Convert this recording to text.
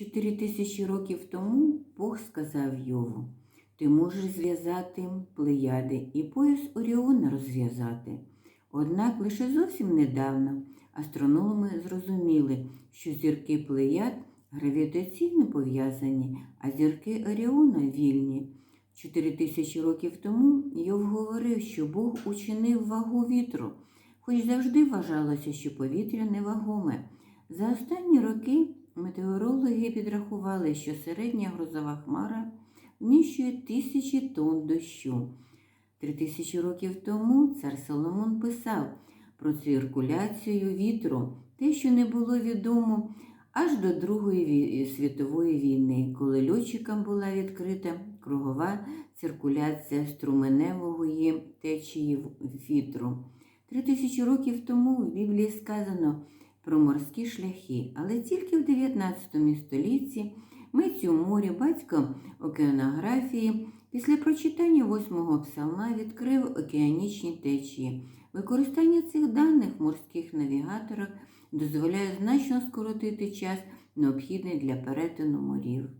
Чотири тисячі років тому Бог сказав Йову, ти можеш зв'язати плеяди і пояс Оріона розв'язати. Однак лише зовсім недавно астрономи зрозуміли, що зірки плеяд гравітаційно пов'язані, а зірки Оріона вільні. Чотири тисячі років тому Йов говорив, що Бог учинив вагу вітру, хоч завжди вважалося, що повітря невагоме. За останні роки метеорологи підрахували, що середня грозова хмара вміщує тисячі тонн дощу. Три тисячі років тому цар Соломон писав про циркуляцію вітру, те, що не було відомо аж до Другої світової війни, коли льотчикам була відкрита кругова циркуляція струменевої течії вітру. Три тисячі років тому в Біблії сказано про морські шляхи, але тільки в 19 столітті митцю моря батько океанографії, після прочитання восьмого псалма відкрив океанічні течії. Використання цих даних в морських навігаторах дозволяє значно скоротити час, необхідний для перетину морів.